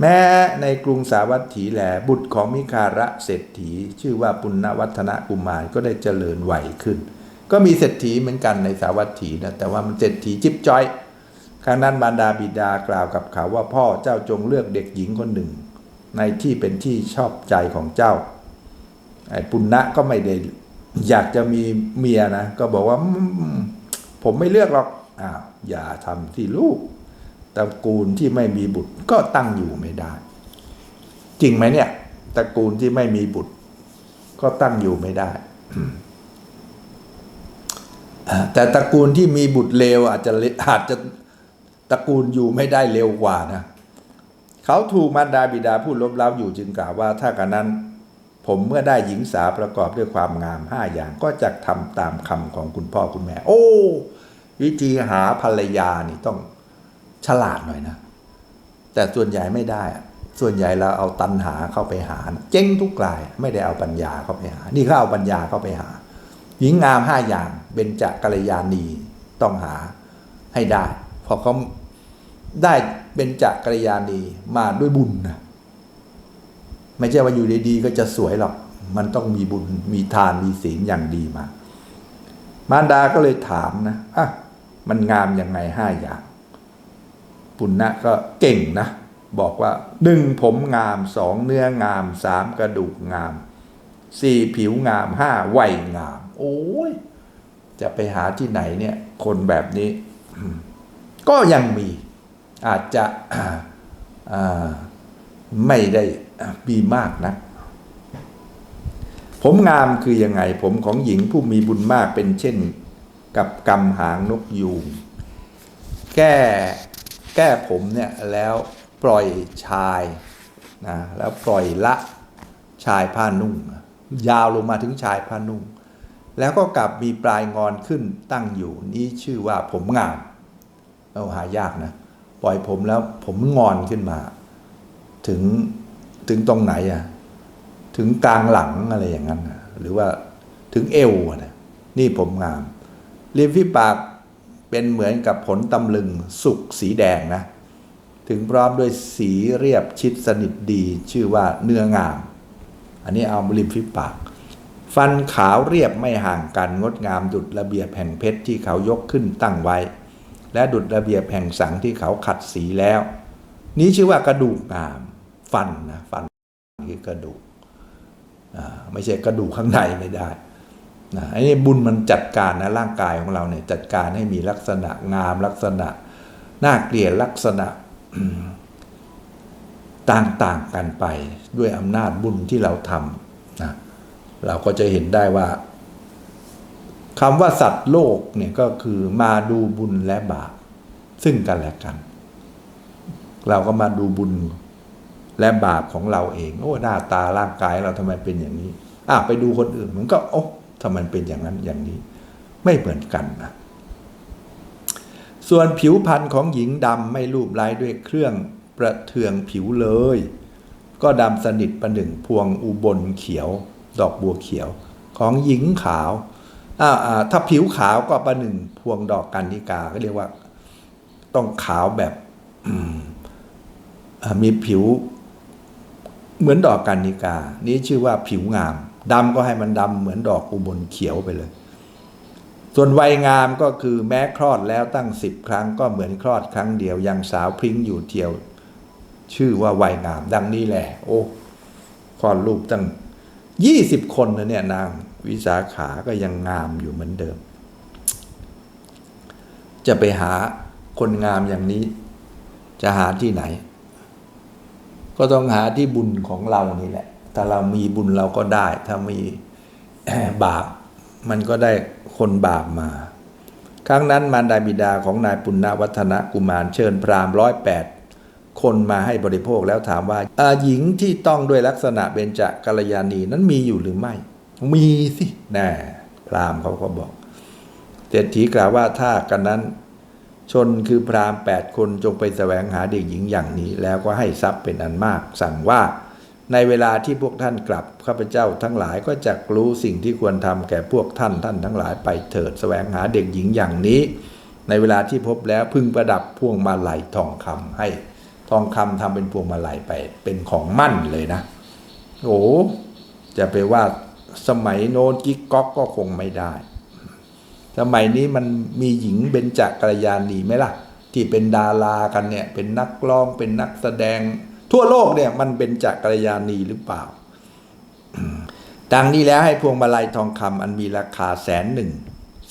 แม้ในกรุงสาวัตถีแหลบุตรของมิคาระเศรษฐี ชื่อว่าปุณณวัฒนกุมารก็ได้เจริญไหวขึ้น ก็มีเศรษฐีเหมือนกันในสาวัตถีนะแต่ว่ามันเศรษฐีจิ๊บจ้อยครั้งนั้นบารดาบิดากล่าวกับเขาว่าพ่อเจ้าจงเลือกเด็กหญิงคนหนึ่ง ในที่เป็นที่ชอบใจของเจ้าไอ้ปุณณะก็ไม่ได้อยากจะมีเมียนะ ก็บอกว่าผมไม่เลือกหรอกอ้าวอย่าทำที่ลูก ตระกูลที่ไม่มีบุตรก็ตั้งอยู่ไม่ได้ จริงไหมเนี่ยตระกูลที่ไม่มีบุตร ก็ตั้งอยู่ไม่ได้แต่ตระกูลที่มีบุตรเลวอาจจะอาจจะตระกูลอยู่ไม่ได้เร็วกว่านะเขาถูกมารดาบิดาพูดลบเล้าอยู่จึงกล่าวว่าถ้ากันนั้น ผมเมื่อได้หญิงสาวประกอบด้วยความงามห้าอย่างก็จะทำตามคำของคุณพ่อคุณแม่ โอ้ วิธีหาภรรยานี่ต้อง ฉลาดหน่อยนะ แต่ส่วนใหญ่ไม่ได้ ส่วนใหญ่เราเอาตันหาเข้าไปหา เจ๊งทุกราย ไม่ได้เอาปัญญาเข้าไปหา นี่เขาเอาปัญญาเข้าไปหา หญิงงามห้าอย่างเบญจกัลยาณีต้องหาให้ได้ พอเขาได้เบญจกัลยาณีมาด้วยบุญนะไม่ใช่ว่าอยู่ดีๆก็จะสวยหรอก มันต้องมีบุญ มีทาน มีศีลอย่างดีมา มารดาก็เลยถามนะอะมันงามยังไงห้าอย่าง ปุณณะก็เก่งนะ บอกว่าหนึ่งผมงามสองเนื้องามสามกระดูกงามสี่ผิวงามห้าวัยงาม โอ้ย จะไปหาที่ไหนเนี่ย คนแบบนี้ ก็ยังมีอาจจะไม่ได้มีมากนะ ผมงามคือยังไง ผมของหญิงผู้มีบุญมากเป็นเช่น กับกำหางนกยูงแก้ แก้ผมเนี่ยแล้วปล่อยชายนะแล้วปล่อยละชายผ้านุ่ง ยาวลงมาถึงชายผ้านุ่ง แล้วก็กลับมีปลายงอนขึ้นตั้งอยู่นี่ชื่อว่าผมงามเอาหายากนะ ปล่อยผมแล้วผมงอนขึ้นมา ถึงถึงตรงไหนอะถึงกลางหลังอะไรอย่างนั้น หรือว่าถึงเอวอะนะนี่ผมงามริมฝีปาก เป็นเหมือนกับผลตำลึงสุกสีแดงนะ ถึงพร้อมด้วยสีเรียบชิดสนิทดีชื่อว่าเนื้องาม อันนี้เอาริมฝีปาก ฟันขาวเรียบไม่ห่างกันงดงามดุดระเบียบแห่งเพชรที่เขายกขึ้นตั้งไว้ และดุดระเบียบแห่งสังที่เขาขัดสีแล้ว นี้ชื่อว่ากระดูกงาม ฟันนะฟันคือกระดูกไม่ใช่กระดูกข้างในไม่ได้ นะอันนี้บุญมันจัดการนะร่างกายของเราเนี่ยจัดการให้มีลักษณะงามลักษณะน่าเกลียดลักษณะต่างๆกันไปด้วยอำนาจบุญที่เราทำนะเราก็จะเห็นได้ว่าคำว่าสัตว์โลกเนี่ยก็คือมาดูบุญและบาปซึ่งกันและกัน เราก็มาดูบุญและบาปของเราเอง โอ้หน้าตาร่างกายเราทำไมเป็นอย่างนี้อะไปดูคนอื่นมันก็โอ้ ทำไมเป็นอย่างนั้นอย่างนี้ ไม่เหมือนกันนะส่วนผิวพรรณของหญิงดำไม่รูปไล้ด้วยเครื่องประเทืองผิวเลย ก็ดำสนิทประหนึ่งพวงอุบลเขียว ดอกบัวเขียวของหญิงขาวอ่าถ้าผิวขาวก็ประหนึ่งพวงดอกกันนิกาก็เรียกว่า ต้องขาวแบบมีผิวเหมือนดอกกันนิกา นี้ชื่อว่าผิวงามดำก็ให้มันดำเหมือนดอกอุบลเขียวไปเลย ส่วนวัยงามก็คือแม้คลอดแล้วตั้งสิบครั้งก็เหมือนคลอดครั้งเดียว ยังสาวพริ้งอยู่เที่ยว ชื่อว่าวัยงาม ดังนี้แหละ โอ้คลอดลูกตั้งยี่สิบคนนะเนี่ยนางวิสาขาก็ยังงามอยู่เหมือนเดิม จะไปหาคนงามอย่างนี้ จะหาที่ไหน ก็ต้องหาที่บุญของเรานี่แหละ ถ้าเรามีบุญเราก็ได้ ถ้ามีบาป มันก็ได้คนบาปมา ครั้งนั้นมารดาบิดาของนายปุณณวัฒนกุมารเชิญพราหมณ์ร้อยแปดคนมาให้บริโภคแล้วถามว่าาหญิงที่ต้องด้วยลักษณะเบญจกัลยาณีนั้นมีอยู่หรือไม่ มีสิแน่พราหมณ์เขาก็บอกเศรษฐีกล่าวว่าถ้ากันนั้นชนคือพราหมณ์แปดคนจงไปแสวงหาเด็กหญิงอย่างนี้ แล้วก็ให้ทรัพย์เป็นอันมาก สั่งว่า ในเวลาที่พวกท่านกลับข้าพเจ้าทั้งหลายก็จะรู้สิ่งที่ควรทำแก่พวกท่านท่านทั้งหลายไปเถิดแสวงหาเด็กหญิงอย่างนี้ ในเวลาที่พบแล้วพึงประดับพวงมาลัยทองคำให้ทองคำทำเป็นพวงมาลัยไปเป็นของมั่นเลยนะ โอ้จะไปว่าสมัยโน้นกิ๊กก๊อกก็คงไม่ได้ สมัยนี้มันมีหญิงเบญจกัลยาณีไหมล่ะ ที่เป็นดารากันเนี่ยเป็นนักร้องเป็นนักแสดง ทั่วโลกเนี่ยมันเป็นจักกัลยาณีหรือเปล่า ดังนี้แล้วให้พวงมาลัยทองคำอันมีราคาแสนหนึ่ง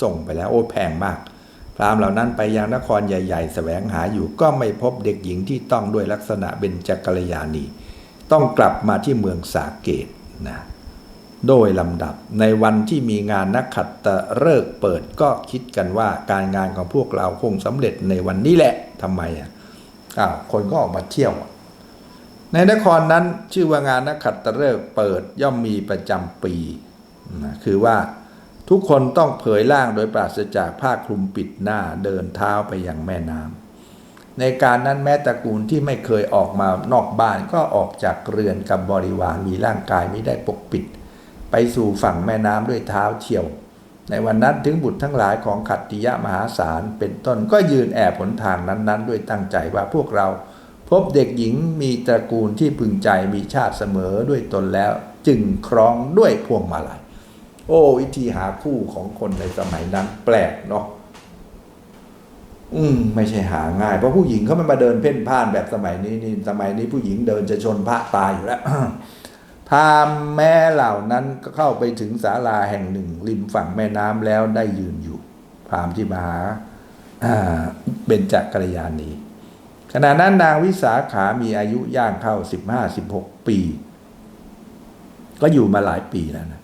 ส่งไปแล้วโอ้แพงมากพรามเหล่านั้นไปยังนครใหญ่ๆ แสวงหาอยู่ก็ไม่พบเด็กหญิงที่ต้องด้วยลักษณะเป็นจักกัลยาณีต้องกลับมาที่เมืองสาเกตนะโดยลำดับในวันที่มีงานนักขัตฤกษ์เปิดก็คิดกันว่าการงานของพวกเราคงสำเร็จในวันนี้แหละทำไมอะอ้าวคนก็ออกมาเที่ยว ในนครนั้นชื่อว่างานนักขัตฤกษ์เปิดย่อมมีประจำปีนะคือว่าทุกคนต้องเผยร่างโดยปราศจากผ้าคลุมปิดหน้าเดินเท้าไปยังแม่น้ำในการนั้นแม้ตระกูลที่ไม่เคยออกมานอกบ้านก็ออกจากเรือนกับบริวารมีร่างกายไม่ได้ปกปิด ไปสู่ฝั่งแม่น้ำด้วยเท้าเที่ยว ในวันนั้นถึงบุตรทั้งหลายของขัตติยะมหาศาลเป็นต้นก็ยืนแอบผลทางนั้นๆ ด้วยตั้งใจว่าพวกเรา พบเด็กหญิงมีตระกูลที่พึงใจมีชาติเสมอด้วยตนแล้ว จึงครองด้วยพวงมาลัย โอ้วิธีหาคู่ของคนในสมัยนั้นแปลกเนาะอืมไม่ใช่หาง่าย เพราะผู้หญิงเขาไม่มาเดินเพ่นพ่านแบบสมัยนี้นี่สมัยนี้ผู้หญิงเดินจะชนพระตายอยู่แล้วพรามแม่เหล่านั้นก็เข้าไปถึงศาลาแห่งหนึ่ง ริมฝั่งแม่น้ำแล้วได้ยืนอยู่พรามที่มาหาเบญจกัลยาณี ขณะนั้นนางวิสาขามีอายุย่างเข้าสิบห้าสิบหกปี ก็อยู่มาหลายปีแล้วนะ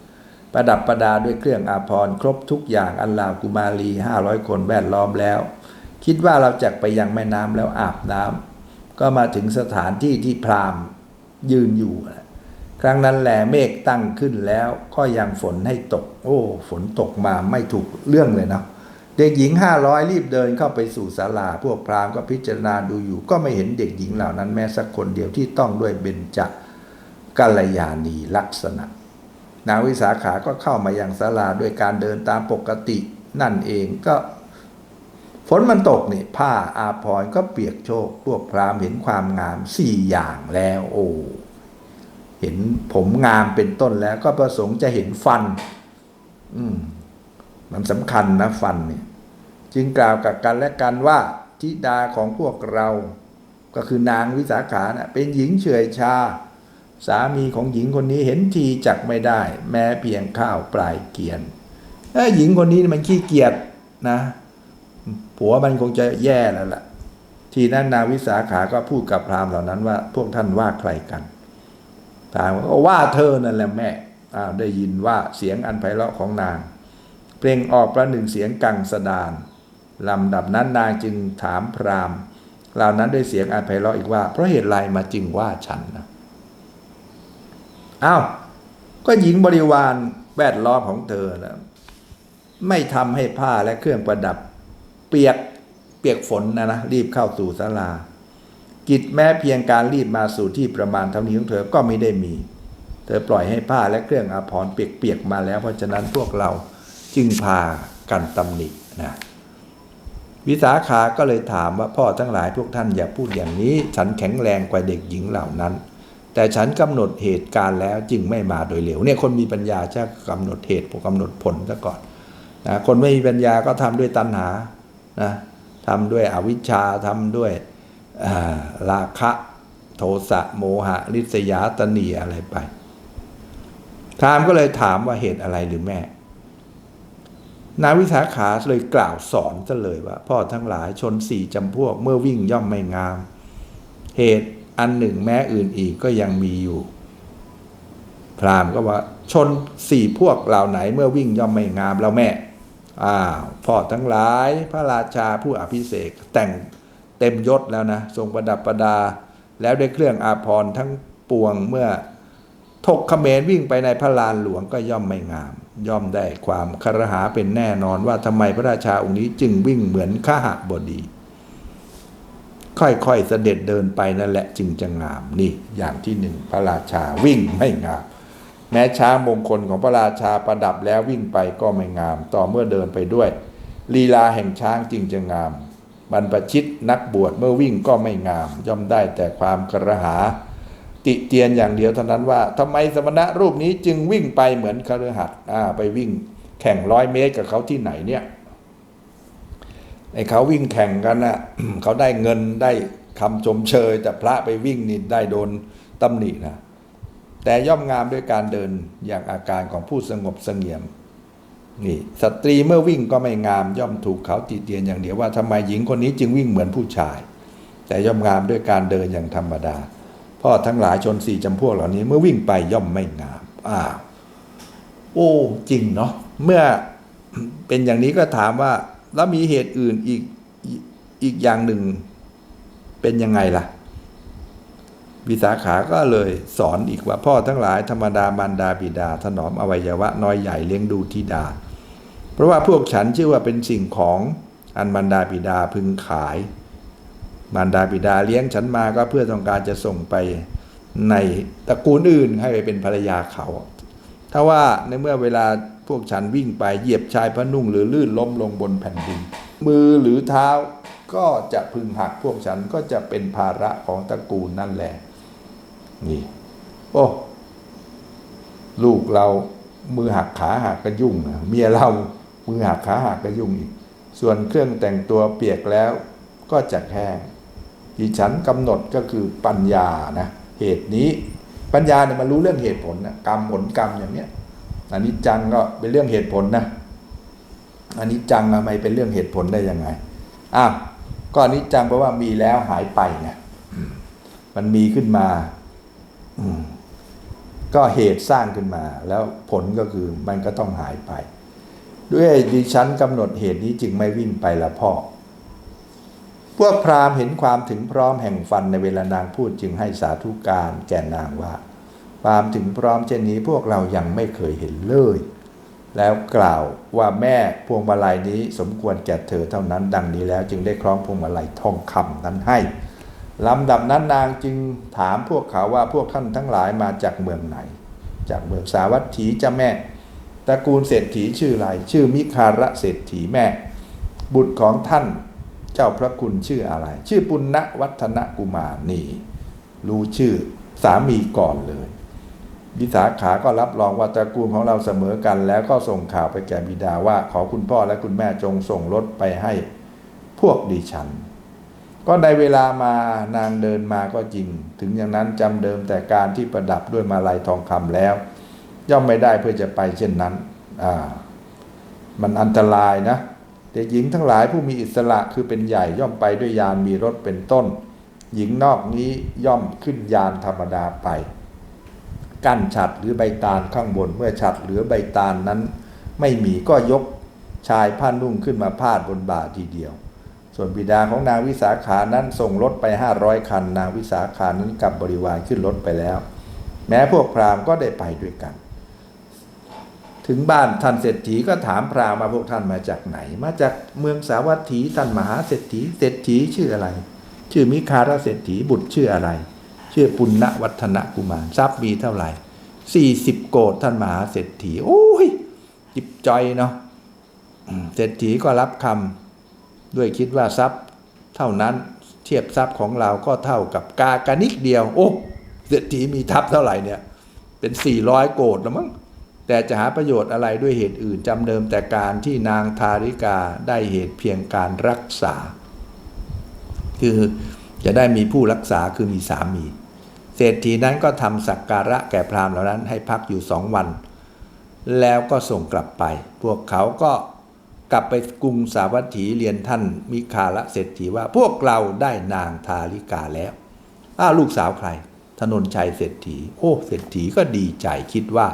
ประดับประดาด้วยเครื่องอาภรณ์ครบทุกอย่างอันลาวกุมารีห้าร้อยคนแวดล้อมแล้ว คิดว่าเราจะไปยังแม่น้ำแล้วอาบน้ำก็มาถึงสถานที่ที่พราหมณ์ยืนอยู่ ครั้งนั้นแหลเมฆตั้งขึ้นแล้วก็ยังฝนให้ตก โอ้ ฝนตกมาไม่ถูกเรื่องเลยนะ เด็กหญิงห้าร้อยรีบเดินเข้าไปสู่ศาลาพวกพราหมณ์ก็พิจารณาดูอยู่ ก็ไม่เห็นเด็กหญิงเหล่านั้นแม้สักคนเดียวที่ต้องด้วยเบญจกัลยาณีลักษณะ นางวิสาขาก็เข้ามายังศาลาด้วยการเดินตามปกตินั่นเองก็ฝนมันตกนี่ผ้าอาภรณ์ก็เปียกโชกพวกพราหมณ์เห็นความงามสี่อย่างแล้วโอ้เห็นผมงามเป็นต้นแล้วก็ประสงค์จะเห็นฟัน อืม มันสำคัญนะฟันเนี่ยจึงกล่าวกับกันและกันว่าธิดาของพวกเรา ก็คือนางวิสาขานะเป็นหญิงเฉื่อยชา สามีของหญิงคนนี้เห็นทีจักไม่ได้ แม้เพียงข้าวปลายเกียนเอ้หญิงคนนี้มันขี้เกียจนะผัวมันคงจะแย่แล้วล่ะ ทีนั้นนางวิสาขาก็พูดกับพราหมณ์เหล่านั้นว่า พวกท่านว่าใครกันพราหมณ์ก็ว่าเธอนั่นแหละแม่อ้าวได้ยินว่าเสียงอันไพเราะของนาง เปล่งออกประหนึ่งเสียงกังสดานลำดับนั้นนางจึงถามพราหมณ์เหล่านั้นด้วยเสียงอันไพเราะอีกว่า เพราะเหตุไรมาจึงว่าฉันนะอ้าวก็หญิงบริวารแวดล้อมของเธอนะไม่ทำให้ผ้าและเครื่องประดับ เปียกเปียกฝนนะนะรีบเข้าสู่ศาลา กิจแม้เพียงการรีบมาสู่ที่ประมาณเท่านี้ของเธอก็ไม่ได้มี เธอปล่อยให้ผ้าและเครื่องอาภรณ์เปียกๆมาแล้ว เพราะฉะนั้นพวกเรา จึงพากันตำหนินะวิสาขาก็เลยถามว่าพ่อทั้งหลายพวกท่านอย่าพูดอย่างนี้ ฉันแข็งแรงกว่าเด็กหญิงเหล่านั้น แต่ฉันกำหนดเหตุการณ์แล้วจึงไม่มาโดยเร็วเนี่ยคนมีปัญญาจะกำหนดเหตุกำหนดผลซะก่อนนะคนไม่มีปัญญาก็ทำด้วยตัณหานะทำด้วยอวิชชาทำด้วยราคะโทสะโมหะริษยาตนีอะไรไปพรามก็เลยถามว่าเหตุอะไรหรือแม่ นาวิสาขาเลยกล่าวสอนซะเลยว่า พ่อทั้งหลายชนสี่จำพวกเมื่อวิ่งย่อมไม่งาม เหตุอันหนึ่งแม้อื่นอีกก็ยังมีอยู่ พราหมณ์ก็ว่า ชนสี่พวกเหล่าไหนเมื่อวิ่งย่อมไม่งามแล้วแม่อ้าวพ่อทั้งหลายพระราชาผู้อภิเษกแต่งเต็มยศแล้วนะ ทรงประดับประดา แล้วได้เครื่องอาภรณ์ทั้งปวงเมื่อถกขเขมรวิ่งไปในพระลานหลวงก็ย่อมไม่งาม ย่อมได้ความคารหาเป็นแน่นอนว่าทำไมพระราชาองค์นี้จึงวิ่งเหมือนข้าหบดี ค่อยๆเสด็จเดินไปนั่นแหละจึงจะงามนี่อย่างที่หนึ่งพระราชาวิ่งไม่งาม แม้ช้างมงคลของพระราชาประดับแล้ววิ่งไปก็ไม่งาม ต่อเมื่อเดินไปด้วย ลีลาแห่งช้างจึงจะงาม บรรพชิตนักบวชเมื่อวิ่งก็ไม่งาม ย่อมได้แต่ความกระหา ติเตียนอย่างเดียวเท่านั้นว่าทำไมสมณะรูปนี้จึงวิ่งไปเหมือนคฤหัสถ์ไปวิ่งแข่งร้อยเมตรกับเขาที่ไหนเนี่ยไอ้เขาวิ่งแข่งกันน่ะเขาได้เงินได้คำชมเชย แต่พระไปวิ่งนี่ได้โดนตำหนินะแต่ย่อมงามด้วยการเดินอย่างอาการของผู้สงบเสงี่ยมนี่สตรีเมื่อวิ่งก็ไม่งามย่อมถูกเขาติเตียนอย่างเดียวว่าทำไมหญิงคนนี้จึงวิ่งเหมือนผู้ชาย แต่ย่อมงามด้วยการเดินอย่างธรรมดา พ่อทั้งหลายชนสี่จำพวกเหล่านี้ เมื่อวิ่งไปย่อมไม่งามอ้าวโอ้จริงเนาะเมื่อเป็นอย่างนี้ก็ถามว่า แล้วมีเหตุอื่นอีกอีกอย่างหนึ่ง เป็นยังไงล่ะวิสาขาก็เลยสอนอีกว่าพ่อทั้งหลายธรรมดามารดาบิดา ถนอมอวัยวะน้อยใหญ่เลี้ยงดูธิดา เพราะว่าพวกฉันชื่อว่าเป็นสิ่งของอันมารดาบิดาพึงขาย มารดาบิดาเลี้ยงฉันมาก็เพื่อต้องการจะส่งไปในตระกูลอื่นให้ไปเป็นภรรยาเขา ถ้าว่าในเมื่อเวลาพวกฉันวิ่งไปเหยียบชายพระนุ่งหรือลื่นล้มลงบนแผ่นดิน มือหรือเท้าก็จะพึงหักพวกฉันก็จะเป็นภาระของตระกูลนั่นแหละ นี่ โอ้ลูกเรามือหักขาหักก็ยุ่งนะเมียเรามือหักขาหักก็ยุ่งอีก ส่วนเครื่องแต่งตัวเปียกแล้วก็จะแห้ง ที่ฉันกำหนดก็คือปัญญานะเหตุนี้ปัญญาเนี่ยมันรู้เรื่องเหตุผลนะกรรมผลกรรมอย่างเนี้ยอันนี้จังก็เป็นเรื่องเหตุผลนะอันนี้จังทำไมเป็นเรื่องเหตุผลได้ยังไงอ้าวก็อันนี้จังเพราะว่ามีแล้วหายไปไงอืมมันมีขึ้นมาอืก็เหตุสร้างขึ้นมา แล้วผลก็คือมันก็ต้องหายไป ด้วยดิฉันกำหนดเหตุนี้จึงไม่วิ่งไปละพ่อ พวกพราหมณ์เห็นความถึงพร้อมแห่งฟันในเวลานางพูดจึงให้สาธุการแก่นางว่าความถึงพร้อมเช่นนี้พวกเรายังไม่เคยเห็นเลย แล้วกล่าวว่าแม่พวงมาลัยนี้สมควรแก่เธอเท่านั้น ดังนี้แล้วจึงได้คล้องพวงมาลัยทองคำนั้นให้ลำดับนั้นนางจึงถามพวกเขาว่าพวกท่านทั้งหลายมาจากเมืองไหน จากเมืองสาวัตถีจ้าแม่ตระกูลเศรษฐีชื่ออะไรชื่อมิคาระเศรษฐีแม่ บุตรของท่าน เจ้าพระคุณชื่ออะไร ชื่อปุณณวัฒนกุมารนี่ รู้ชื่อสามีก่อนเลยวิสาขาก็รับรองว่าตระกูลของเราเสมอกัน แล้วก็ส่งข่าวไปแก่บิดาว่าขอคุณพ่อและคุณแม่จงส่งรถไปให้พวกดิฉัน ก็ในเวลามานางเดินมาก็จริง ถึงอย่างนั้นจำเดิมแต่การที่ประดับด้วยมาลัยทองคำแล้ว ย่อมไม่ได้เพื่อจะไปเช่นนั้น อ่า มันอันตรายนะ แต่หญิงทั้งหลายผู้มีอิสระคือเป็นใหญ่ย่อมไปด้วยยานมีรถเป็นต้น หญิงนอกนี้ย่อมขึ้นยานธรรมดาไป กั้นฉัดหรือใบตาลข้างบนเมื่อฉัดหรือใบตาลนั้น ไม่มีก็ยกชายผ้านุ่งขึ้นมาพาดบนบ่าทีเดียว ส่วนบิดาของนางวิสาขานั้นส่งรถไปห้าร้อยคัน นางวิสาขานั้นกับบริวารขึ้นรถไปแล้ว แม้พวกพราหมณ์ก็ได้ไปด้วยกัน ถึงบ้านท่านเศรษฐีก็ถามพราหมณ์มาพวกท่านมาจากไหน มาจากเมืองสาวัตถีท่านมหาเศรษฐีเศรษฐีชื่ออะไร ชื่อมิคาราเศรษฐีบุตรชื่ออะไร ชื่อปุณณวัฒนกุมารทรัพย์มีเท่าไหร่สี่สิบโกดท่านมหาเศรษฐีโอ้ยจิบจอยเนาะเศรษฐีก็รับคำด้วยคิดว่าทรัพย์เท่านั้นเทียบทรัพย์ของเราก็เท่ากับกากานิกเดียว โอ้เศรษฐีมีทรัพย์เท่าไหร่เนี่ย เป็นสี่ร้อยโกดแล้วมั้ง แต่จะหาประโยชน์อะไรด้วยเหตุอื่นจำเดิมแต่การที่นางทาริกาได้เหตุเพียงการรักษา คือจะได้มีผู้รักษาคือมีสามี เศรษฐีนั้นก็ทำสักการะแก่พราหมณ์เหล่านั้นให้พักอยู่สองวัน แล้วก็ส่งกลับไป พวกเขาก็กลับไปกรุงสาวัตถีเรียนท่านมิคาละเศรษฐีว่าพวกเราได้นางทาริกาแล้วอ้าลูกสาวใคร ถนนชัยเศรษฐี โอ้เศรษฐีก็ดีใจคิดว่า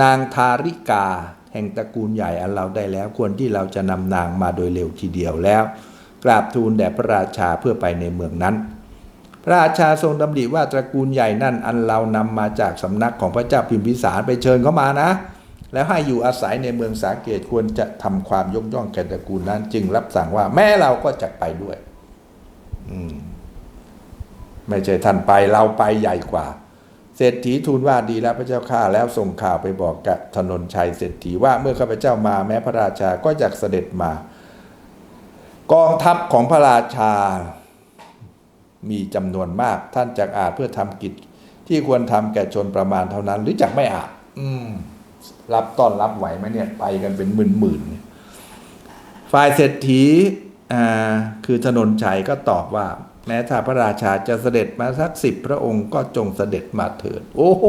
นางทาริกา แห่งตระกูลใหญ่อันเราได้แล้วควรที่เราจะนำนางมาโดยเร็วทีเดียวแล้ว กราบทูลแด่พระราชาเพื่อไปในเมืองนั้น พระราชาทรงดำริว่าตระกูลใหญ่นั่นอันเรานำมาจากสำนักของพระเจ้าพิมพิสารไปเชิญเขามานะ แล้วให้อยู่อาศัยในเมืองสาเกตควรจะทำความยกย่องแก่ตระกูลนั้น จึงรับสั่งว่าแม่เราก็จะไปด้วย อืมไม่ใช่ท่านไปเราไปใหญ่กว่า เศรษฐีทูลว่าดีแล้วพระเจ้าข้าแล้วส่งข่าวไปบอกกับถนนชัยเศรษฐีว่าเมื่อข้าพเจ้ามาแม้พระราชาก็อยากเสด็จมา กองทัพของพระราชา มีจำนวนมากท่านจักอาจเพื่อทำกิจที่ควรทำแก่ชนประมาณเท่านั้น หรือจักไม่อาจรับต้อนรับไหวไหมเนี่ยไปกันเป็นหมื่นๆเนี่ยฝ่ายเศรษฐีคือถนนชัยก็ตอบว่า แม้ถ้าพระราชาจะเสด็จมาสักสิบพระองค์ก็จงเสด็จมาเถิด โอ้โห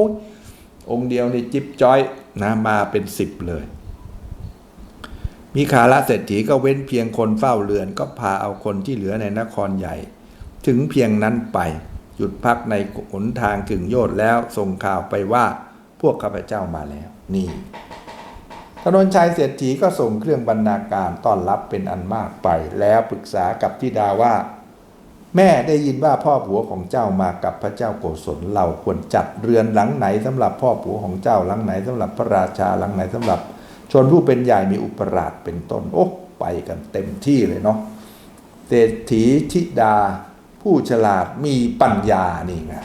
องค์เดียวนี่จิบจ้อยนะมาเป็นสิบเลย มีคาละเศรษฐีก็เว้นเพียงคนเฝ้าเรือนก็พาเอาคนที่เหลือในนครใหญ่ ถึงเพียงนั้นไป หยุดพักในหนทางกึ่งโยธแล้วส่งข่าวไปว่าพวกข้าพเจ้ามาแล้ว นี่ถนนชัยเศรษฐีก็ส่งเครื่องบรรณาการต้อนรับเป็นอันมากไป แล้วปรึกษากับทิดาว่า แม่ได้ยินว่าพ่อผัวของเจ้ามากับพระเจ้าโกศลเราควรจัดเรือนหลังไหนสำหรับพ่อผัวของเจ้าหลังไหนสำหรับพระราชาหลังไหนสำหรับ ชนผู้เป็นใหญ่มีอุปราชเป็นต้นโอ้ไปกันเต็มที่เลยเนาะเศรษฐีธิดา ผู้ฉลาดมีปัญญานี่ไง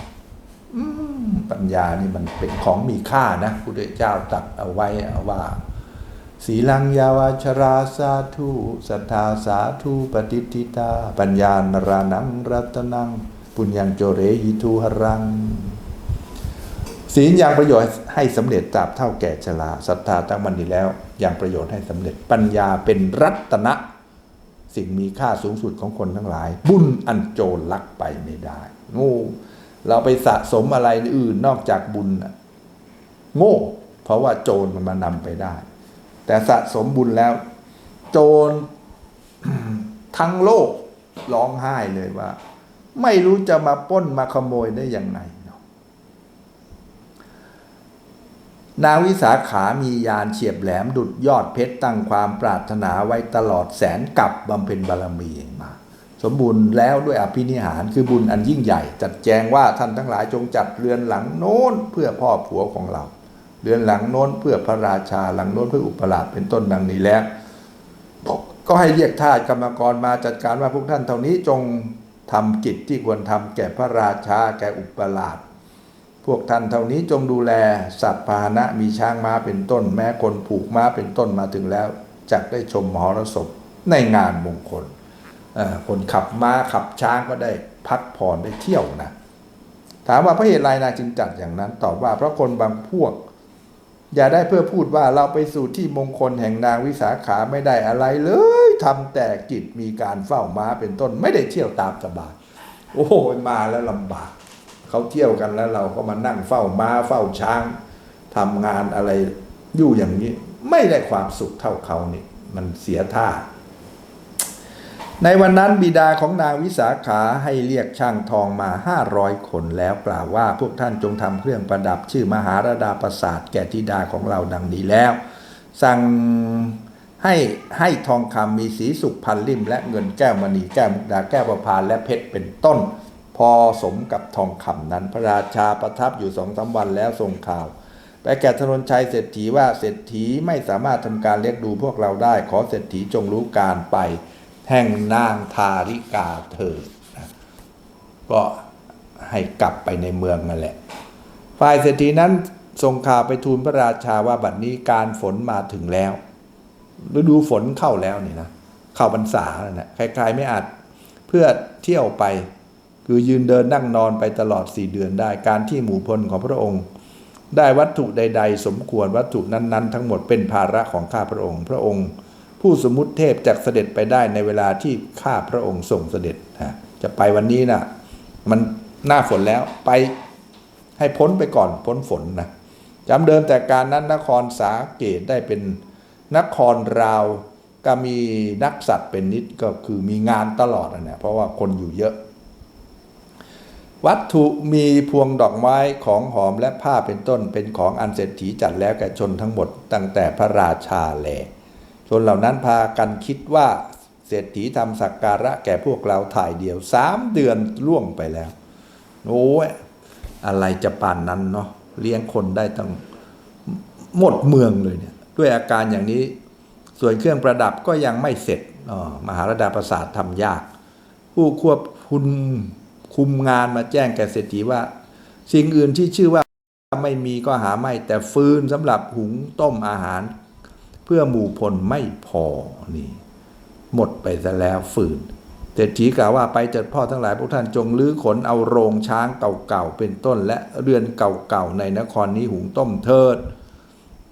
ปัญญานี่มันเป็นของมีค่านะพุทธเจ้าตรัดเอาไว้ว่า สีลังยาวาชราสาธุสัทธาสาธุปฏิทิตา ปัญญานรานังรัตนัง ปุญญังโจเรหิทูหรัง ศีลอยังประโยชน์ให้สำเร็จตราบเท่าแก่ชราศรัทธาตั้งมันดีแล้วอยังประโยชน์ให้สำเร็จปัญญาเป็นรัตนะ สิ่งมีค่าสูงสุดของคนทั้งหลาย บุญอันโจรลักไปไม่ได้โง่เราไปสะสมอะไรอื่นนอกจากบุญโง่ เพราะว่าโจรมันมานำไปได้ แต่สะสมบุญแล้ว โจรทั้งโลกร้องไห้เลยว่า ไม่รู้จะมาป้นมาขโมยได้ยังไงนาะนางวิสาขามียานเฉียบแหลมดุดยอดเพชรตั้งความปรารถนาไว้ตลอดแสนกับบำเพ็ญบารมีมา สมบูรณ์แล้วด้วยอภินิหารคือบุญอันยิ่งใหญ่ จัดแจงว่าท่านทั้งหลายจงจัดเรือนหลังโน้นเพื่อพ่อผัวของเรา เรือนหลังโน้นเพื่อพระราชาหลังโน้นเพื่ออุปราชเป็นต้นดังนี้แล้ว ก็ให้เรียกทาสกรรมกรมาจัดการว่าพวกท่านเท่านี้จงทำกิจที่ควรทำแก่พระราชาแก่อุปราช พวกท่านเท่านี้จงดูแลสัตว์พาหนะมีช้างม้าเป็นต้น แม้คนผูกม้าเป็นต้นมาถึงแล้วจักได้ชมมหรสพในงานมงคลคนขับม้าขับช้างก็ได้พักผ่อนได้เที่ยวนะถามว่าเพราะเหตุไรนางจึงจัดอย่างนั้นตอบว่าเพราะคนบางพวก อย่าได้เพื่อพูดว่าเราไปสู่ที่มงคลแห่งนางวิสาขาไม่ได้อะไรเลยทำแต่กิจมีการเฝ้าม้าเป็นต้นไม่ได้เที่ยวตามสบายโอ้โหมาแล้วลำบากเขาเที่ยวกันแล้วเราก็มานั่งเฝ้าม้าเฝ้าช้างทำงานอะไรอยู่อย่างนี้ ไม่ได้ความสุขเท่าเขานี่มันเสียท่า ในวันนั้นบิดาของนางวิสาขาให้เรียกช่างทองมาห้าร้อยคนแล้วกล่าวว่าพวกท่านจงทำเครื่องประดับชื่อมหาราดาประสาทแก่ธิดาของเราดังนี้แล้ว สั่งให้ให้ทองคำมีสีสุกพันลิ่ม และเงินแก้วมณีแก้วมุกดาแก้วประพานและเพชรเป็นต้น พอสมกับทองคำนั้นพระราชาประทับอยู่สองสาวันแล้วส่งข่าวไปแก่ถนนชัยเศรษฐีว่าเศรษฐีไม่สามารถทำการเลี้ยงดูพวกเราได้ขอเศรษฐีจงรู้การไป แห่งนางทาริกาเถิดนะก็ให้กลับไปในเมืองนั่นแหละ ฝ่ายเศรษฐีนั้นส่งข่าวไปทูลพระราชาว่าบัดนี้การฝนมาถึงแล้วฤดูฝนเข้าแล้วนี่นะเข้าพรรษาแล้วนะใครๆไม่อาจเพื่อเที่ยวไป คือยืนเดินนั่งนอนไปตลอดสี่เดือนได้ การที่หมู่พลของพระองค์ ได้วัตถุใด ๆ สมควรวัตถุนั้น ๆ ทั้งหมดเป็นภาระของข้าพระองค์ พระองค์ ผู้สมมุติเทพจะเสด็จไปได้ในเวลาที่ข้าพระองค์ส่งเสด็จนะจะไปวันนี้นะมันหน้าฝนแล้วไปให้พ้นไปก่อนพ้นฝนนะจำเดิมแต่การนั้นนครสาเกตได้เป็นนครราวก็มีนักสัตว์เป็นนิดก็คือมีงานตลอดนะเนี่ยเพราะว่าคนอยู่เยอะ วัตถุมีพวงดอกไม้ของหอมและผ้าเป็นต้นเป็นของอันเศรษฐีจัดแล้วแก่ชนทั้งหมดตั้งแต่พระราชาแล ชนเหล่านั้นพากันคิดว่าเศรษฐีทำสักการะแก่พวกเราถ่ายเดียวสามเดือนล่วงไปแล้วโอ้ยอะไรจะป่านนั้นเนาะเลี้ยงคนได้ตั้งหมดเมืองเลยเนี่ย ด้วยอาการอย่างนี้ ส่วนเครื่องประดับก็ยังไม่เสร็จออมหาราดาประสาททำยาก ผู้ควบคุมคุมงานมาแจ้งแก่เศรษฐีว่า สิ่งอื่นที่ชื่อว่าไม่มีก็หาไม่แต่ฟืนสำหรับหุงต้มอาหาร เพื่อหมู่พลไม่พอนี่ หมดไปซะแล้วฝืนเศรษฐีกล่าวว่าไปเจัดพ่อทั้งหลายพวกท่านจงลื้อขนเอาโรงช้างเก่าๆเป็นต้น และเรือนเก่าๆในนครนี้หุงต้มเทิด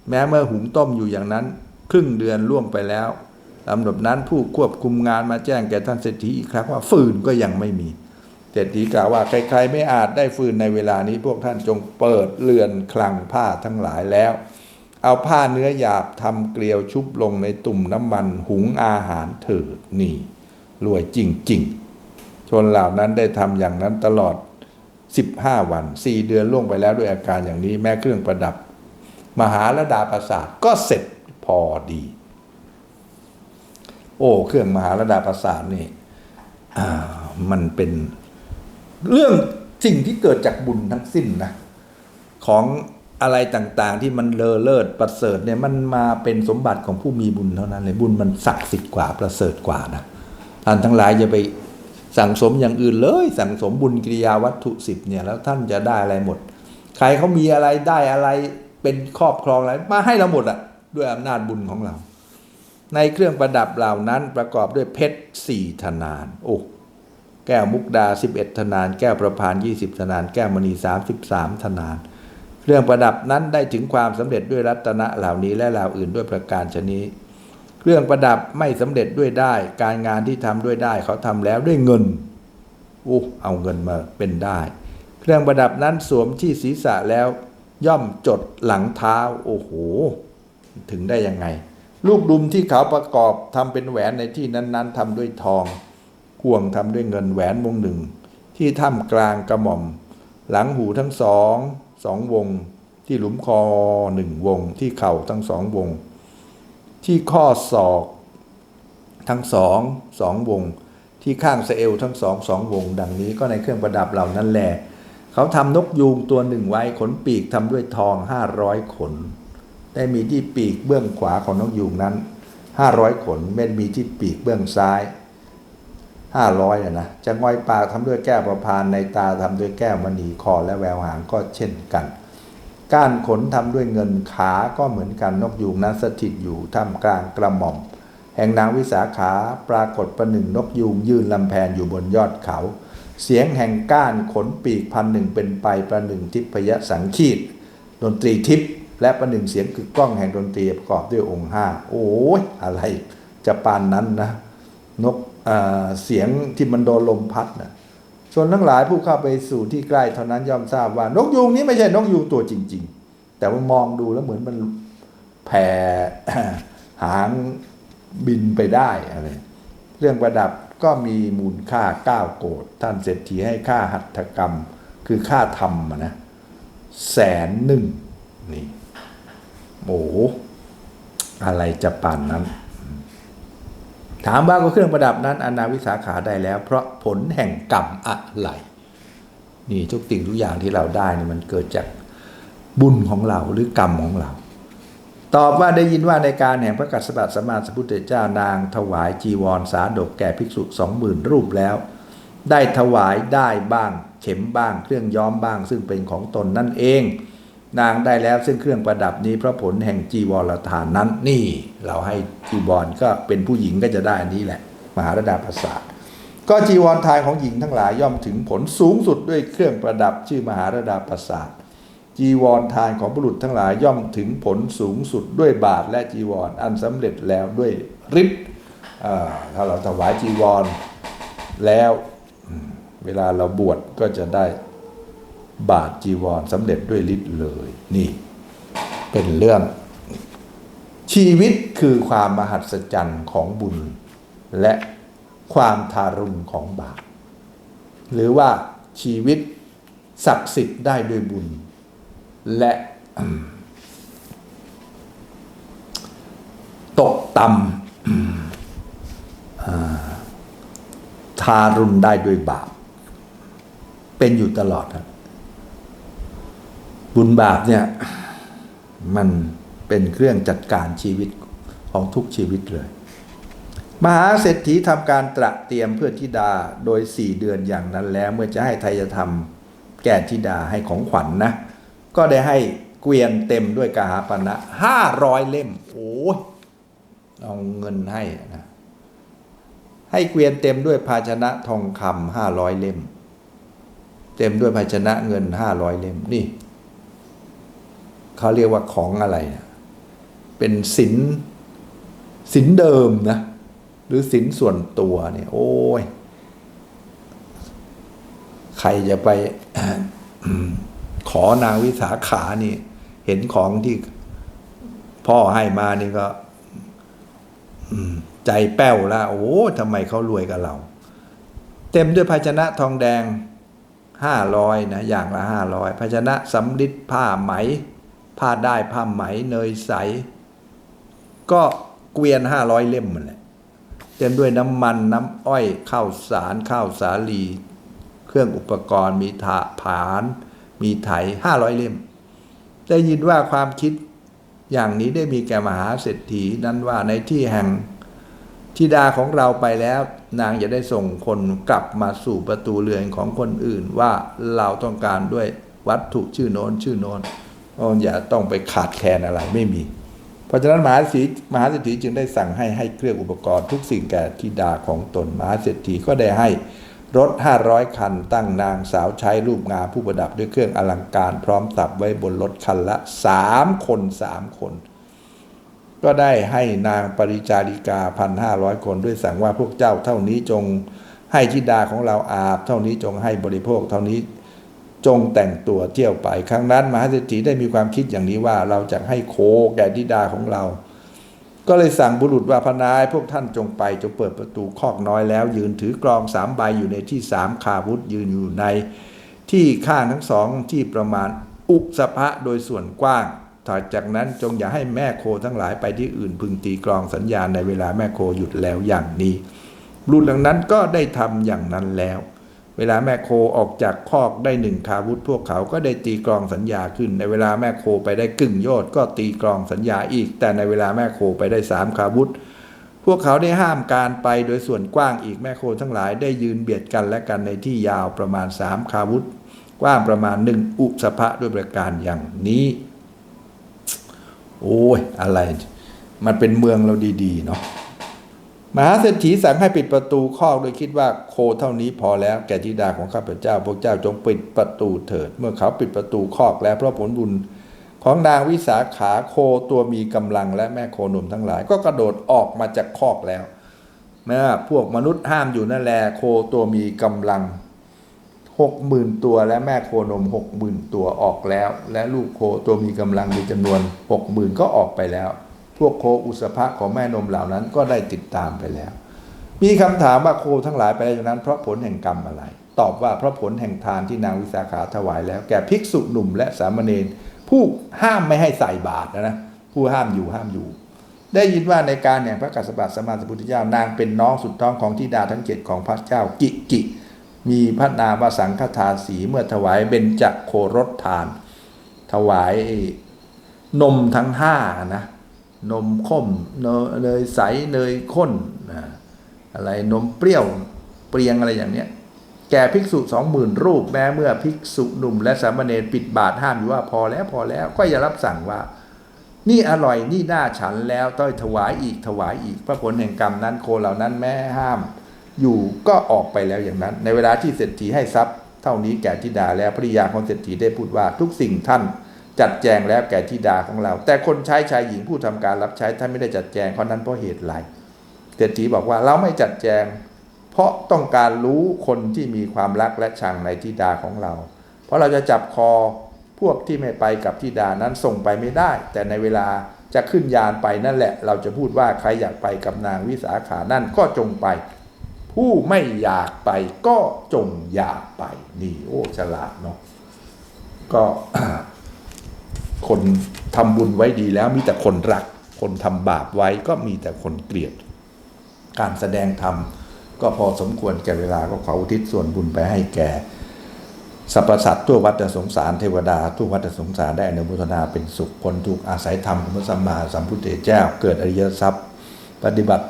แม้เมื่อหุงต้มอยู่อย่างนั้น ครึ่งเดือนล่วงไปแล้วลำดับนั้นผู้ควบคุมงานมาแจ้งแก่ท่านเศรษฐีอีกครั้งว่าฟืนก็ยังไม่มีเศรษฐีกล่าวว่าใครๆไม่อาจได้ฟืนในเวลานี้พวกท่านจงเปิดเรือนคลังผ้าทั้งหลายแล้ว เอาผ้าเนื้อหยาบทำเกลียวชุบลงในตุ่มน้ำมันหุงอาหารเถิดนี่รวยจริงๆ ชนเหล่านั้นได้ทำอย่างนั้นตลอด 15 วัน 4 เดือนล่วงไปแล้วด้วยอาการอย่างนี้แม้เครื่องประดับ มหาระดาประสาทก็เสร็จพอดี โอ้เครื่องมหาระดาประสาทนี่อ่ามันเป็นเรื่องสิ่งที่เกิดจากบุญทั้งสิ้นนะของ อะไรต่างๆ ที่มันเลอเลิศประเสริฐเนี่ยมันมาเป็นสมบัติของผู้มีบุญเท่านั้นเลยบุญมันศักดิ์สิทธิ์กว่าประเสริฐกว่านะท่านทั้งหลายอย่าไปสั่งสมอย่างอื่นเลย สั่งสมบุญกิริยาวัตถุสิบเนี่ยแล้วท่านจะได้อะไรหมด ใครเขามีอะไรได้อะไรเป็นครอบครองอะไรมาให้เราหมดอะด้วยอำนาจบุญของเรา ในเครื่องประดับเหล่านั้นประกอบด้วยเพชรสี่ธนานโอ้แก้วมุกดา 11 ธนาน แก้วประพาน 20 ธนาน แก้วมณี 33 ธนาน เรื่องประดับนั้นได้ถึงความสำเร็จด้วยรัตนะเหล่านี้และเหล่าอื่นด้วยประการชนี้ เรื่องประดับไม่สำเร็จด้วยได้ การงานที่ทำด้วยได้ เขาทำแล้วด้วยเงินอู้เอาเงินมาเป็นได้ เครื่องประดับนั้นสวมที่ศีรษะแล้วย่อมจดหลังเท้าโอ้โห ถึงได้ยังไง ลูกดุมที่เขาประกอบทำเป็นแหวนในที่นั้น ๆทำด้วยทองห่วงทำด้วยเงินแหวนวงหนึ่ง ที่ถ้ำกลางกระหม่อม หลังหูทั้งสอง สองวง ที่หลุมคอหนึ่งวง ที่เข่าทั้งสองวง ที่ข้อศอกทั้งสองสองวง ที่ข้างสะเอวทั้งสองสองวง ดังนี้ก็ในเครื่องประดับเหล่านั้นแหละเขาทำนกยูงตัวหนึ่งไว้ขนปีกทำด้วยทองห้าร้อยขน ได้มีที่ปีกเบื้องขวาของนกยูงนั้นห้าร้อยขนไม่มีที่ปีกเบื้องซ้าย ห้าร้อยนะนะจะงอยปากทำด้วยแก้วประพานในตาทำด้วยแก้วมณีคอและแววหางก็เช่นกัน ก้านขนทำด้วยเงินขาก็เหมือนกันนกยูงนั้นสถิตอยู่ท่ามกลางกระหม่อม แห่งนางวิสาขาปรากฏประหนึ่งนกยูงยืนลำแพนอยู่บนยอดเขา เสียงแห่งก้านขนปีกพันหนึ่งเป็นไปประหนึ่งทิพยสังคีตดนตรีทิพย์และประหนึ่งเสียงคือกล้องแห่งดนตรีประกอบด้วยองค์ห้าโอ้ยอะไรจะปานนั้นนะ นก เสียงที่มันโดนลมพัดนะชนทั้งหลายผู้เข้าไปสู่ที่ใกล้เท่านั้นย่อมทราบว่านกยูงนี้ไม่ใช่นกยูงตัวจริง ๆ แต่ว่ามองดูแล้วเหมือนมันแผ่หางบินไปได้อะไรเรื่องประดับก็มีมูลค่าเก้าโกดท่านเศรษฐีให้ค่าหัตถกรรม คือค่าทำอะนะแสนหนึ่งนี่โอ้อะไรจะป่านนั้น ถามว่าก็เครื่องประดับนั้นอนาวิสาขาได้แล้ว เพราะผลแห่งกรรมอะไรนี่ทุกสิ่งทุกอย่างที่เราได้นี่มันเกิดจากบุญของเราหรือกรรมของเรา ตอบว่าได้ยินว่าในการแห่งพระกัสสปะสมมาสัพพุทธเจ้านางถวายจีวรสาดกแก่ภิกษุสองหมื่นรูปแล้ว ได้ถวายได้บ้าง เข็มบ้าง เครื่องย้อมบ้าง ซึ่งเป็นของตนนั่นเอง นางได้แล้วซึ่งเครื่องประดับนี้เพราะผลแห่งจีวรทานนั้น นี่เราให้จีวรก็เป็นผู้หญิงก็จะได้นี้แหละ มหาระดาประสาทก็จีวรทานของหญิงทั้งหลายย่อมถึงผลสูงสุดด้วยเครื่องประดับชื่อมหาระดาประสาทจีวรทานของบุรุษทั้งหลายย่อมถึงผลสูงสุดด้วยบาทและจีวรอันสำเร็จแล้วด้วยฤทธิ์ถ้าเราถวายจีวรแล้วเวลาเราบวชก็จะได้ บาทจีวรสำเร็จด้วยฤทธิ์เลย นี่ เป็นเรื่อง ชีวิตคือความมหัศจรรย์ของบุญ และความทารุณของบาปหรือว่าชีวิตศักดิ์สิทธิ์ได้ด้วยบุญ และตกต่ำทารุณได้ด้วยบาป เป็นอยู่ตลอดครับ บุญบาปเนี่ยมันเป็นเครื่องจัดการชีวิตของทุกชีวิตเลย มหาเศรษฐีทำการตระเตรียมเพื่อธิดาโดยสี่เดือนอย่างนั้นแล้วเมื่อจะให้ไทยธรรมแก่ธิดาให้ของขวัญนนะ ก็ได้ให้เกวียนเต็มด้วยกาหาปณะห้าร้อยเล่ม โอ้ยเอาเงินให้นะให้เกวียนเต็มด้วยภาชนะทองคำห้าร้อยเล่ม เต็มด้วยภาชนะเงินห้าร้อยเล่มนี่ เขาเรียกว่าของอะไร เป็นสินสินเดิมนะ หรือสินส่วนตัวเนี่ย โอ้ย ใครจะไปขอนางวิสาขานี่ เห็นของที่พ่อให้มานี่ก็ใจแป้วละโอ้ทำไมเขารวยกับเรา เต็มด้วยภาชนะทองแดงห้าร้อยนะ อย่างละห้าร้อยภาชนะสำลิดผ้าไหม ผ้าได้ผ้าไหมเนยใส ก็เกวียนห้าร้อยเล่มมันแหละเต็มด้วยน้ำมันน้ำอ้อยข้าวสารข้าวสาลี เครื่องอุปกรณ์มีถาผาน มีไถห้าร้อยเล่ม ได้ยินว่าความคิดอย่างนี้ได้มีแก่มหาเศรษฐีนั้นว่าในที่แห่งธิดาของเราไปแล้ว นางจะได้ส่งคนกลับมาสู่ประตูเรือนของคนอื่นว่าเราต้องการด้วยวัตถุชื่อโน้นชื่อโน้น อย่าต้องไปขาดแคลนอะไรไม่มี เพราะฉะนั้นมหาเศรษฐีมหาเศรษฐีจึงได้สั่งให้ให้เครื่องอุปกรณ์ทุกสิ่งแก่ธิดาของตนมหาเศรษฐีก็ได้ให้รถห้าร้อยคัน ตั้งนางสาวใช้รูปงามผู้ประดับด้วยเครื่องอลังการ พร้อมตับไว้บนรถคันละสามคนสามคน ก็ได้ให้นางปริจาริกาพันห้าร้อยคนด้วยสั่งว่าพวกเจ้าเท่านี้จงให้ธิดาของเราอาบ เท่านี้จงให้บริโภค เท่านี้ จงแต่งตัวเที่ยวไป ครั้งนั้นมหาเศรษฐีได้มีความคิดอย่างนี้ว่าเราจะให้โคแก่ธิดาของเรา ก็เลยสั่งบุรุษว่าพนายพวกท่านจงไปจงเปิดประตูคอกน้อยแล้ว ยืนถือกรองสามใบอยู่ในที่สามขาวุธยืนอยู่ใน ที่ข้างทั้งสองที่ประมาณอุสภะโดยส่วนกว้างถัดจากนั้นจงอย่าให้แม่โคทั้งหลายไปที่อื่นพึงตีกรองสัญญาณในเวลาแม่โคหยุดแล้วอย่างนี้บุรุษหล่านั้นก็ได้ทำอย่างนั้นแล้ว เวลาแม่โคออกจากคอกได้หนึ่งคาวุธ พวกเขาก็ได้ตีกรองสัญญาขึ้น ในเวลาแม่โคไปได้กึ่งโยชน์ก็ตีกรองสัญญาอีก แต่ในเวลาแม่โคไปได้สามคาวุธ พวกเขาได้ห้ามการไปโดยส่วนกว้างอีกแม่โคทั้งหลายได้ยืนเบียดกันและกันในที่ยาวประมาณสามคาวุธกว้างประมาณหนึ่งอุสภะด้วยประการอย่างนี้ โอ้ยอะไร มันเป็นเมืองเราดีๆเนาะ มหาเศรษฐีสั่งให้ปิดประตูคอกโดยคิดว่าโคเท่านี้พอแล้วแก่ธิดาของข้าพเจ้า พวกเจ้าจงปิดประตูเถิด เมื่อเขาปิดประตูคอกแล้วเพราะผลบุญของนางวิสาขาโคตัวมีกำลังและแม่โคหนุ่มทั้งหลาย ก็กระโดดออกมาจากคอกแล้วแม้พวกมนุษย์ห้ามอยู่นั่นแหละโคตัวมีกำลังหกหมื่นตัวและแม่โคนมหกหมื่นตัวออกแล้ว และลูกโคตัวมีกำลังมีจำนวนหกหมื่นก็ออกไปแล้ว พวกโคอุสภะของแม่นมเหล่านั้นก็ได้ติดตามไปแล้ว มีคำถามว่าโคทั้งหลายไปแล้วอย่างนั้น เพราะผลแห่งกรรมอะไร ตอบว่าเพราะผลแห่งทานที่นางวิสาขาถวายแล้ว แก่ภิกษุหนุ่มและสามเณรผู้ห้ามไม่ให้ใส่บาตรนะนะผู้ห้ามอยู่ห้ามอยู่ ได้ยินว่าในการแห่งพระกัสสปะสมมาสัมพุทธเจ้านางเป็นน้องสุดท้องของธิดาทั้งเจ็ดของพระเจ้ากิกิมีพระนามว่าสังฆทาสีเมื่อถวายเบญจโครสทาน ถวายนมทั้งห้านะ นมข้มเนยใสเนยข้นนะอะไรนมเปรี้ยวเปรียงอะไรอย่างเนี้ยแก่ภิกษุสองหมื่นรูปแม้เมื่อภิกษุหนุ่มและสามเณรปิดบาทห้ามอยู่ว่าพอแล้วพอแล้วก็อย่ารับสั่งว่า นี่อร่อยนี่น่าฉันแล้วต้องถวายอีกถวายอีกพระผลแห่งกรรมนั้นโคเหล่านั้นแม้ห้าม อยู่ก็ออกไปแล้วอย่างนั้น ในเวลาที่เศรษฐีให้ทรัพย์ เท่านี้แก่ธิดาแล้วภริยาของเศรษฐีได้พูดว่าทุกสิ่งท่าน จัดแจงแล้วแก่ธิดาของเรา แต่คนใช้ชายหญิงผู้ทำการรับใช้ท่านไม่ได้จัดแจงเพราะนั้นเพราะเหตุไรเศรษฐีบอกว่าเราไม่จัดแจง เพราะต้องการรู้คนที่มีความรักและชังในธิดาของเรา เพราะเราจะจับคอพวกที่ไม่ไปกับธิดานั้นส่งไปไม่ได้ แต่ในเวลาจะขึ้นยานไปนั่นแหละ เราจะพูดว่าใครอยากไปกับนางวิสาขานั่นก็จงไป ผู้ไม่อยากไปก็จงอย่าไปนี่โอ้ฉลาดเนาะก็ คนทำบุญไว้ดีแล้วมีแต่คนรัก คนทำบาปไว้ก็มีแต่คนเกลียด การแสดงธรรมก็พอสมควรแก่เวลาก็ขออุทิศส่วนบุญไปให้แก่สรรพสัตว์ทั่ววัฏสงสารเทวดาทั่ววัฏสงสารได้อนุโมทนาเป็นสุขพ้นทุกอาศัยธรรมของพระสัมมาสัมพุทธเจ้า เกิดอริยทรัพย์ ปฏิบัติ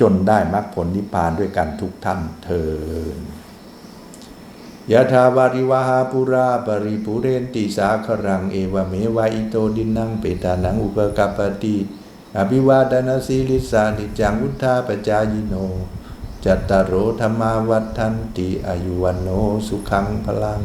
จนได้มรรคผลนิพพานด้วยกันทุกท่านเทิน ยะถาวาริวหาปุราปริปุเรนติสาครังเอวเมวาอิโตดินังเปตานังอุปกปปติอภิวาดนาสีลิสานิจังวุธาปจายโน จัตตารโธรรมาวัฏทันติอายุวันโนสุขังพลัง